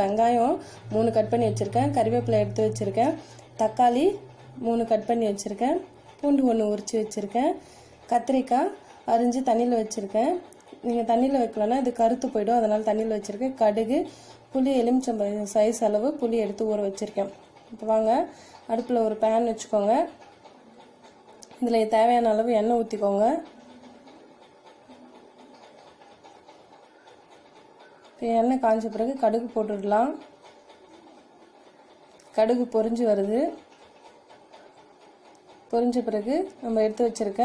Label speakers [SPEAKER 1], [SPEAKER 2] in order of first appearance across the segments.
[SPEAKER 1] வெங்காயம் மூணு கட் பண்ணி வச்சுருக்கேன். கறிவேப்பிலை எடுத்து வச்சுருக்கேன். தக்காளி மூணு கட் பண்ணி வச்சுருக்கேன். பூண்டு ஒன்று உரித்து வச்சுருக்கேன். கத்திரிக்காய் அரிஞ்சு தண்ணியில் வச்சுருக்கேன். நீங்கள் தண்ணியில் வைக்கலன்னா இது கருத்து போயிடும். அதனால் தண்ணியில் வச்சுருக்கேன். கடுகு புளி எலுமிச்சம்பழம் சைஸ் அளவு புளி எடுத்து ஊற வச்சுருக்கேன். இப்போ வாங்க அடுப்பில் ஒரு பேன் வச்சுக்கோங்க. இதில் தேவையான அளவு எண்ணெய் ஊற்றிக்கோங்க எண்ணெய் காஞ்ச பிறகு கடுகு போட்டுடலாம். கடுகு பொரிஞ்சு வருது. பொரிஞ்ச பிறகு நம்ம எடுத்து வச்சிருக்க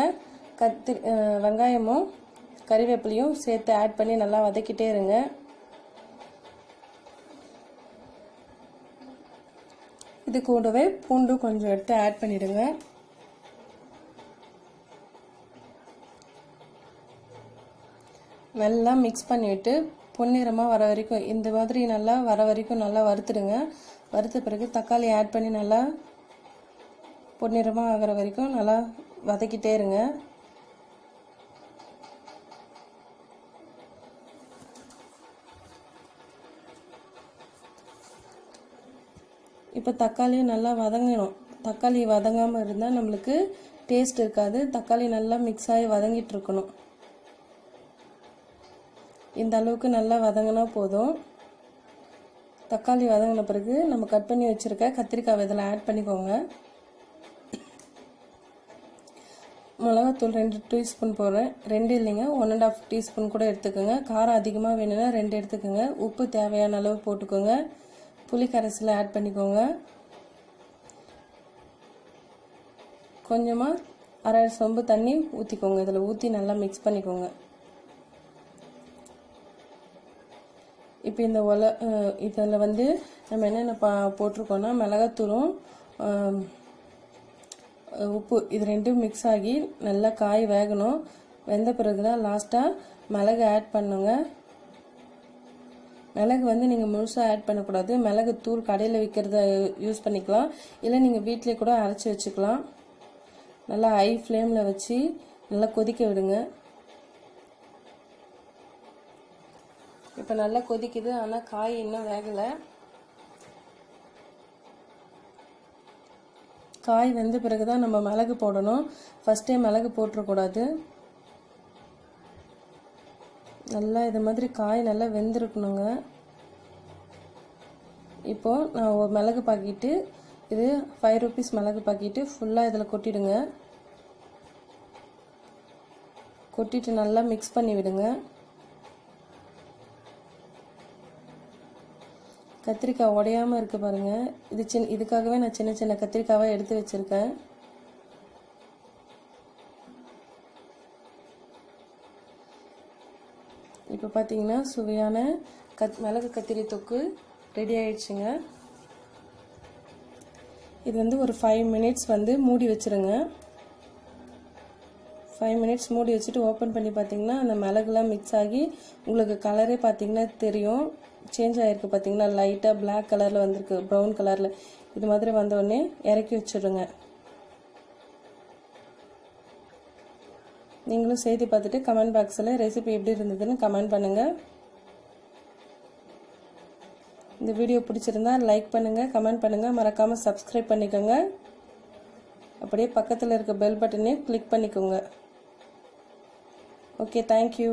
[SPEAKER 1] கத்தி வெங்காயமும் கறிவேப்பிலையும் சேர்த்து ஆட் பண்ணி நல்லா வதக்கிட்டே இருங்க. இது கூடவே பூண்டு கொஞ்சம் எடுத்து ஆட் பண்ணிடுங்க. நல்லா மிக்ஸ் பண்ணிவிட்டு பொன்னிறமாக வர வரைக்கும் இந்த மாதிரி நல்லா வர வரைக்கும் நல்லா வறுத்துடுங்க. வறுத்த பிறகு தக்காளி ஆட் பண்ணி நல்லா பொன்னிறமாக ஆகிற வரைக்கும் நல்லா வதக்கிட்டே இருங்க. இப்போ தக்காளியும் நல்லா வதங்கணும். தக்காளி வதங்காமல் இருந்தால் நம்மளுக்கு டேஸ்ட் இருக்காது. தக்காளி நல்லா மிக்ஸ் ஆகி வதங்கிட்டு இருக்கணும். இந்த அளவுக்கு நல்லா வதங்கினா போதும். தக்காளி வதங்கின பிறகு நம்ம கட் பண்ணி வச்சுருக்க கத்திரிக்காய் இதில் ஆட் பண்ணிக்கோங்க. மிளகாத்தூள் ரெண்டு டீஸ்பூன் போடுறேன். ரெண்டு இல்லைங்க ஒன் அண்ட் ஆஃப் டீஸ்பூன் கூட எடுத்துக்கோங்க. காரம் அதிகமாக வேணும்னா ரெண்டு எடுத்துக்கோங்க. உப்பு தேவையான அளவு போட்டுக்கோங்க. புளி கரைசலை ஆட் பண்ணிக்கோங்க. கொஞ்சமாக அரை சொம்பு தண்ணி ஊற்றிக்கோங்க இதில் ஊற்றி நல்லா மிக்ஸ் பண்ணிக்கோங்க. இப்போ இந்த ஒல இதில் வந்து நம்ம என்னென்ன பா போட்டிருக்கோன்னா மிளகாத்தூளும் உப்பு இது ரெண்டும் மிக்ஸ் ஆகி நல்லா காய் வேகணும். வெந்த பிறகு தான் லாஸ்ட்டாக மிளகு ஆட் பண்ணுங்க. மிளகு வந்து நீங்கள் முழுசாக ஆட் பண்ணக்கூடாது. மிளகு தூள் கடையில் விற்கிறத யூஸ் பண்ணிக்கலாம். இல்லை நீங்கள் வீட்டிலே கூட அரைச்சி வச்சுக்கலாம். நல்லா ஹை ஃப்ளேமில் வச்சு நல்லா கொதிக்க விடுங்க. இப்போ நல்லா கொதிக்குது ஆனால் காய் இன்னும் வேகலை. காய் வெந்த பிறகு தான் நம்ம மிளகு போடணும். ஃபஸ்ட்டே மிளகு போட்டுறக்கூடாது நல்லா இது மாதிரி காய் நல்லா வெந்திருக்கணுங்க. இப்போது நான் ஒரு மிளகு பாக்கிட்டு இது ஃபைவ் ருபீஸ் மிளகு பாக்கிட்டு ஃபுல்லாக இதில் கொட்டிடுங்க. கொட்டிட்டு நல்லா மிக்ஸ் பண்ணி விடுங்க கத்திரிக்காய் உடையாமல் இருக்குது பாருங்கள் இது சின் இதுக்காகவே நான் சின்ன சின்ன கத்திரிக்காவை எடுத்து வச்சுருக்கேன். இப்போ பார்த்தீங்கன்னா சுவையான கத் மிளகு கத்திரி தொக்கு ரெடி ஆயிடுச்சுங்க. இது வந்து ஒரு ஃபைவ் மினிட்ஸ் வந்து மூடி வச்சுருங்க. ஃபைவ் மினிட்ஸ் மூடி வச்சுட்டு ஓப்பன் பண்ணி பார்த்தீங்கன்னா அந்த மிளகுலாம் மிக்ஸ் ஆகி உங்களுக்கு கலரே பார்த்தீங்கன்னா தெரியும். சேஞ்ச் ஆகிருக்கு பார்த்திங்கன்னா லைட்டாக பிளாக் கலரில் வந்திருக்கு. ப்ரௌன் கலரில் இது மாதிரி வந்தோடனே இறக்கி வச்சுடுங்க. நீங்களும் செய்தி பார்த்துட்டு கமெண்ட் பாக்ஸில் ரெசிபி எப்படி இருந்ததுன்னு கமெண்ட் பண்ணுங்கள் இந்த வீடியோ பிடிச்சிருந்தா லைக் பண்ணுங்கள் கமெண்ட் பண்ணுங்கள் மறக்காமல் சப்ஸ்கிரைப் பண்ணிக்கோங்க. அப்படியே பக்கத்தில் இருக்க பெல் பட்டனையும் கிளிக் பண்ணிக்கோங்க. Okay thank you